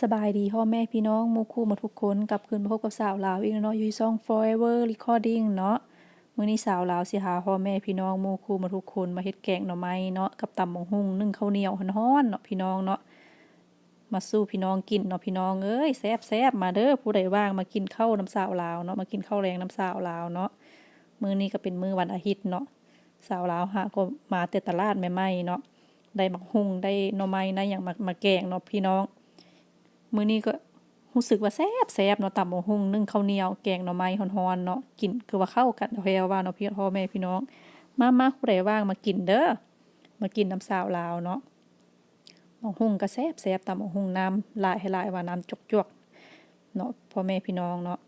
สบายดีพ่อแม่พี่น้องมู่คู่หมาทุกคนกลับคืนมาพบกับสาวลาวอีกแล้วเนาะอยู่ที่ช่อง Forever Recording เนาะมื้อนี้สาวลาวสิหาพ่อแม่พี่น้องมู่คู่หมาทุกคนมาเฮ็ดแกงหน่อไม้เนาะกับตำบักหุ่งนึ่งข้าวเหนียวฮ้อนๆเนาะพี่น้องเนาะมาสู้พี่น้องกินเนาะพี่น้องเอ้ยแซ่บมาเด้อผู้ใดว่างมากินข้าวน้ำสาวลาวเนาะมากินข้าวแรงน้ำสาวลาวเนาะมื้อนี้ก็เป็นมื้อวันอาทิตย์เนาะสาวลาวหาก็มาแต่ตลาดใหม่ๆเนาะได้บักหุ่งได้หน่อไม้นะอย่างมามาแกงเนาะพี่น้อง มื้อนี้ก็รู้สึกว่าแซ่บแซ่บเนาะตำบักหุ่งนึ่งข้าวเหนียวแกงหน่อไม้ฮ้อนๆเนาะกินคือว่าเข้ากันแพรว่าเนาะพี่พ่อแม่พี่น้อง มามาผู้ใดว่างมากินเด้อมากินน้ำสาวลาวเนาะบักหุ่งก็แซ่บแซ่บตำบักหุ่งน้ำลายให้ลายว่าน้ำจกๆเนาะพ่อแม่พี่น้องเนาะ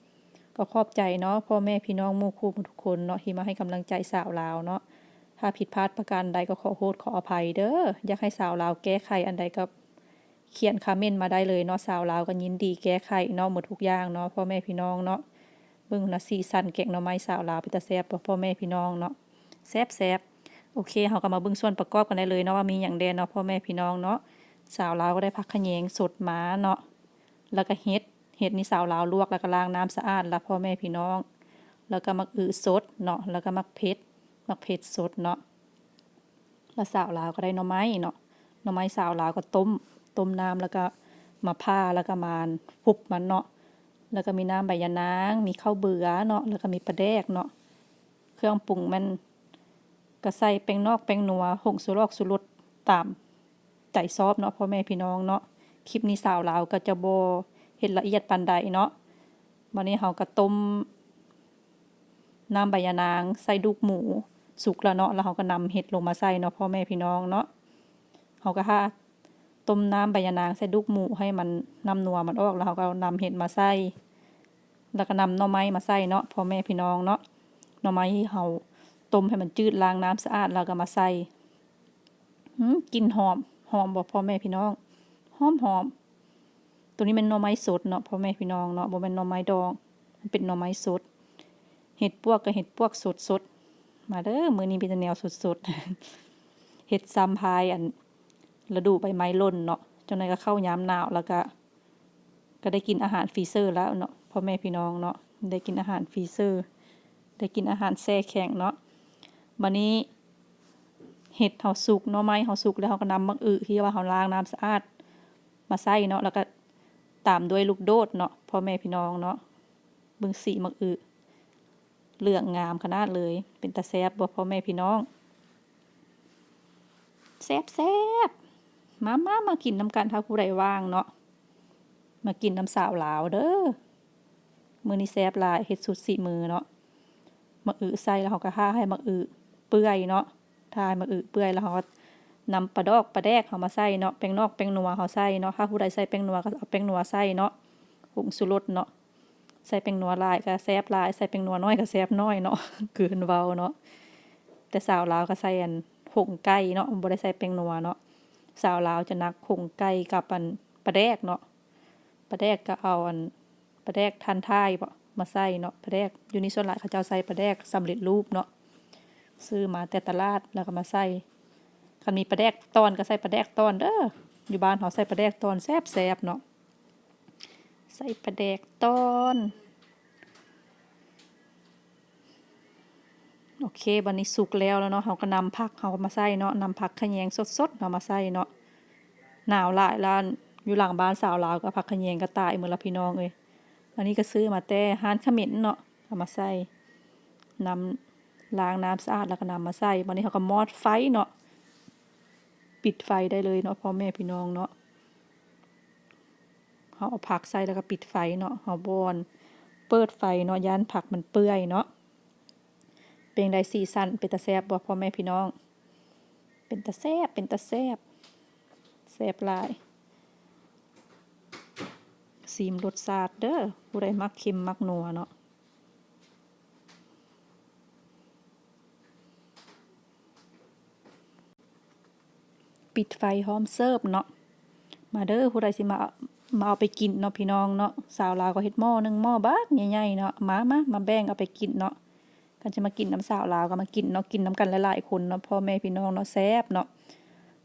ก็ขอบใจเนาะพ่อแม่พี่น้องมู่คู่ทุกคนเนาะที่มาให้กำลังใจสาวลาวเนาะถ้าผิดพลาดประการใดก็ขอโทษขออภัยเด้ออยากให้สาวลาวแก้ไขอันใดก็ เขียนคอมเมนต์มาได้เลยเนาะสาวลาวก็ยินดีแก้ไขเนาะหมดทุกอย่างเนาะพ่อแม่พี่น้องเนาะเบิ่งนะซีซันแกงหน่อไม้สาวลาวเป็นตาแซบพ่อแม่พี่น้องเนาะแซบแซบโอเคเฮาก็มาเบิ่งส่วนประกอบกันได้เลยเนาะว่ามีหยังแดนเนาะพ่อแม่พี่น้องเนาะสาวลาวก็ได้ผักขะแยงสดหมาเนาะแล้วก็เห็ดเห็ดนี่สาวลาวลวกแล้วก็ล้างน้ำสะอาดแล้วพ่อแม่พี่น้อง แล้วก็มักอือสดเนาะแล้วก็มักเผ็ดมักเผ็ดสดเนาะแล้วสาวลาวก็ได้หน่อไม้เนาะหน่อไม้สาวลาวก็ต้ม ต้มน้ำแล้วก็มาผ่าแล้วก็มาพุบมันเนาะแล้วก็มีน้ำใบยะนาง มีข้าวเบื่อเนาะแล้วก็มีปลาแดกเนาะเครื่องปรุงมันก็ใส่แป้งนอกแป้งนัวหงสุรอกสุรสตามใจซอบเนาะพ่อแม่พี่น้องเนาะคลิปนี้สาวลาวก็จะบ่เฮ็ดละเอียดปานใดเนาะวันนี้เฮาก็ต้มน้ำใบยะนางใส่ดุกหมูสุกแล้วเนาะแล้วเฮาก็นำเห็ดลงมาใส่เนาะพ่อแม่พี่น้องเนาะเฮาก็หา ต้มน้ำใบยะนางใส่ดุกหมูให้มันน้ำนัวมันออกแล้วเราก็นำเห็ดมาใส่แล้วก็นำหน่อไม้มาใส่เนาะพ่อแม่พี่น้องเนาะหน่อไม้ที่เราต้มให้มันจืดล้างน้ำสะอาดแล้วก็มาใส่กลิ่นหอมหอมบอกพ่อแม่พี่น้องหอมหอมตัวนี้เป็นหน่อไม้สดเนาะพ่อแม่พี่น้องเนาะบ่เป็นหน่อไม้ดองมันเป็นหน่อไม้สด เห็ดปวกกับเห็ดปวกสดสดมาเด้อมื้อนี้เป็นแนวสดสดเห็ดซัมพายอัน ฤดูใบไม้ล่นเนาะจนนั้ก็เข้ายามหนาวแล้วก็ก็ได้กินอาหารฟรีเซอร์แล้วเนาะพ่อแม่พี่น้องเนาะได้กินอาหารฟรีเซอร์ ได้กินอาหารแช่แข็งเนาะวันนี้เห็ดเฮาสุกเนาะไม้เฮาสุกแล้วเฮาก็นำมักอึที่ว่าเฮาล้างน้ำสะอาดมาใส่เนาะแล้วก็ตามด้วยลูกโดดเนาะพ่อแม่พี่น้องเนาะเบิ่งสีมักอึเหลืองงามขนาดเลย เป็นตาแซ่บบ่พ่อแม่พี่น้องแซ่บแซ่บ มามามากินน้ำกันถ้าผู้ใดว่างเนาะมากินน้ำสาวลาวเด้อมือนี้แซบลายเฮ็ดสุดสี่มือเนาะมาอือใส่แล้วเขาก็ห่าให้มาอือเปื่อยเนาะทายมาอือเปื่อยแล้วเขาก็นำปลาดอกปลาแดกเขามาใส่เนาะแป้งนอกแป้งนัวเขาใส่เนาะถ้าผู้ใดใส่แป้งนัวก็เอาแป้งนัวใส่เนาะผงสุรสเนาะใส่แป้งนัวลายก็แซบลายใส่แป้งนัวน้อยก็แซบน้อยเนาะเกินเว้าเนาะแต่สาวลาวก็ใส่อันผงไก่เนาะบ่ได้ใส่แป้งนัวเนาะ สาวลาวจะนักผงไก่กับอันปลาแดกเนาะปลาแดกก็เอาอันปลาแดกทันท้ายบ่มาใส่เนาะปลาแดกอยู่นี่ส่วนหลายเขาเจ้าใส่ปลาแดกสำเร็จรูปเนาะซื้อมาแต่ตลาดแล้วก็มาใส่คันมีปลาแดกตอนก็ใส่ปลาแดกตอนเด้ออยู่บ้านเขาใส่ปลาแดกตอนแซ่บๆเนาะใส่ปลาแดกตอน โอเคบันนี้สุกแล้วแล้วเนาะเขาก็นำผักเขามาใส่เนาะนำผักขะแยงสดๆเอามาใส่เนาะหนาวหลายล้านอยู่หลังบ้านสาวลาวก็ผักขะแยงก็ตายเหมือนละพี่น้องเอ้ยอันนี้ก็ซื้อมาแต่ห้านขมิ้นเนาะเอามาใส่นำล้างน้ำสะอาดแล้วก็นำมาใส่วันนี้เขาก็มอดไฟเนาะปิดไฟได้เลยเนาะพ่อแม่พี่น้องเนาะเขาเอาผักใส่แล้วก็ปิดไฟเนาะเขาบอนเปิดไฟเนาะย่านผักมันเปื่อยเนาะ เป็นได้สีสันเป็นตาแซบบ่พ่อแม่พี่น้อง เป็นตาแซบเป็นตาแซบแซบลายซีมรสชาติเด้อผู้ใดมักเค็มมักนัวเนาะปิดไฟหอมเสิร์ฟเนาะมาเด้อผู้ใดสิมามาเอาไปกินเนาะพี่น้องเนาะสาวลาวก็เฮ็ดหม้อหนึงหม้อบักใหญ่ๆเนาะมามามาแบ่งเอาไปกินเนาะ กันจะมากินน้ำสาวลาวก็มากินเนาะกินน้ำกันหลายๆคนเนาะพ่อแม่พี่น้องเนาะแซ่บเนาะ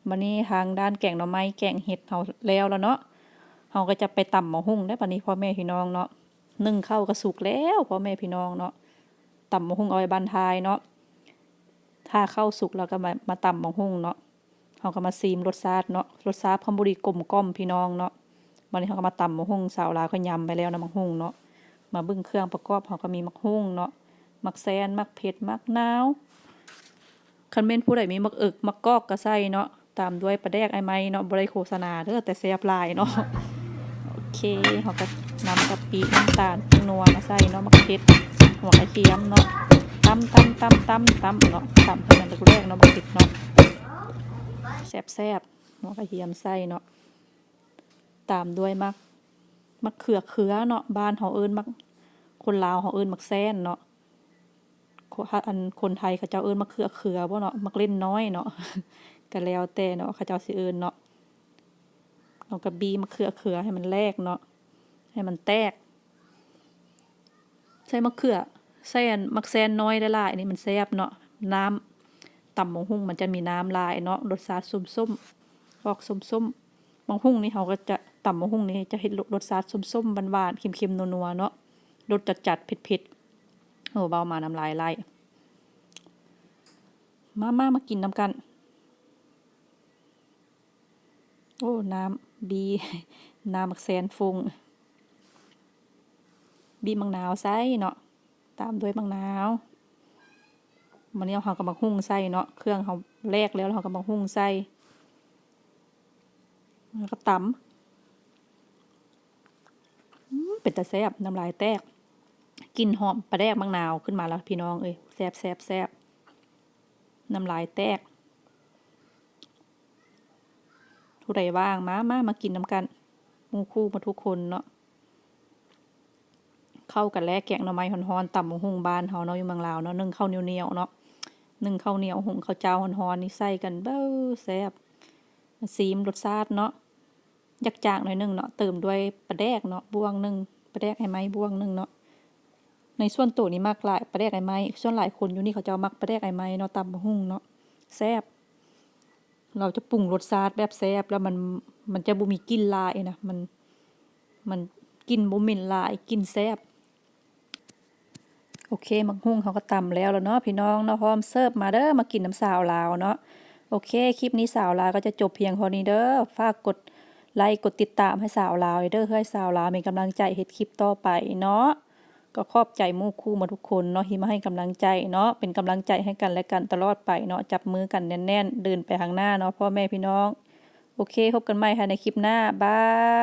วันนี้ทางด้านแกงหน่อไม้แกงเห็ดเฮาแล้วแล้วเนาะเฮาก็จะไปตำหมกหุ่งได้ปานนี้พ่อแม่พี่น้องเนาะนึ่งข้าวก็สุกแล้วพ่อแม่พี่น้องเนาะตำหมกหุ่งเอาไว้บานทายเนาะถ้าข้าวสุกแล้วก็มามาตำหมกหุ่งเนาะเฮาก็มาซีมรสชาติเนาะรสชาติพอบ่ดีกลมกล่อมพี่น้องเนาะวันนี้เฮาก็มาตำหมกหุ่งสาวลาวก็ยำไปแล้วนะหมกหุ่งเนาะมาบิ่งเครื่องประกอบเฮาก็มีหมกหุ่งเนาะ มักแซนมักเผ็ดมักนาวคันแม่นผู้ใดมีมักอึกมักกอกก็ใส่เนาะตามด้วยปลาแดกไอไม้เนาะบ่ได้โฆษณาเด้อแต่แซ่บลายเนาะโอเคเฮาก็นำกะปิน้ำตาลนัวมาใส่เนาะมักเผ็ดหัวกระเทียมเนาะตำตำตำตำตำเนาะตำให้มันแรกเนาะมักเผ็ดเนาะแซ่บๆหัวกระเทียมใส่เนาะตามด้วยมักมักเขือเขือเนาะบ้านเฮาเอิ้นมักคนลาวเฮาเอิ้นมักแซนเนาะ อันคนไทยเขาเจ้าเอิ้นมะเขือเขือบ่เนาะมักเล่นน้อยเนาะก็แล้วแต่เนาะเขาเจ้าสิเอิ้นเนาะเอากระบีมะเขือเขือให้มันแลกเนาะให้มันแตก ใส่มะเขือใส่อันมักแซนน้อยได้หลายนี่มันแซ่บเนาะน้ำตำบักหุ่งมันจะมีน้ำลายเนาะรสชาติส้มๆออกส้มๆบักหุ่งนี่เขาก็จะตำบักหุ่งนี่จะเฮ็ดรสชาติส้มๆหวานๆเค็มๆนัวๆเนาะรสจัดๆเผ็ดๆ โอ้เบามาน้ำลายไหลมามามากินน้ำกัน โอ้ น้ำบี น้ำมักแซนฟงบีมังนาวใส่เนาะ ตามด้วยมังนาวมันนี้เอาเขากำบักหุ่งใส่เนาะ เครื่องเขาแลกแล้วเรากำบักหุ่งใส่แล้วก็ตำเป็นตาแซบน้ำลายแตก กลิ่นหอมปลาแดกมังนาวขึ้นมาแล้วพี่น้องเอ้ยแซบแซบแซบน้ำลายแตกผู้ใดว่างมามามากินน้ำกันมูคู่มาทุกคนเนาะเข้ากันแลกแกงหน่อไม้ฮอนๆต่ำหุงบ้านเฮาเนาะอยู่เมืองลาวเนาะนึ่งข้าวเหนียวๆเนาะนึ่งข้าวเหนียวหุงข้าวเจ้าฮอนๆนี่ใส่กันเบ้อแซ่บซีมรสชาติเนาะยักจางหน่อยหนึงเนาะเติมด้วยปลาแดกเนาะบวงนึงปลาแดกไอ้ไม้บวงนึงเนาะ ในส่วนตัวนี้มักหลายปลาแดกไอ้ไม้ส่วนหลายคนอยู่นี่เขาจะมักปลาแดกไอ้ไม้เนาะตำหุ่งเนาะแซ่บเราจะปรุงรสชาติแบบแซ่บแล้วมันมันจะบ่มีกลิ่นลายนะมันมันกลิ่นบ่เหม็นลายกลิ่นแซ่บโอเคมักหุ่งเขาก็ตำแล้วแล้วเนาะพี่น้องเนาะพร้อมเสิร์ฟมาเด้อมากินน้ำสาวลาวเนาะโอเค คลิปนี้สาวลาวก็จะจบเพียงเท่านี้เด้อฝากกดไลค์กดติดตามให้สาวลาวเด้อเพื่อให้สาวลาวมีกำลังใจเฮ็ดคลิปต่อไปเนาะ ก็ขอบใจมู่คู่มาทุกคนเนาะที่มาให้กำลังใจเนาะเป็นกำลังใจให้กันและกันตลอดไปเนาะจับมือกันแน่นๆเดินไปข้างหน้าเนาะพ่อแม่พี่น้อง โอเคพบกันใหม่ค่ะในคลิปหน้าบาย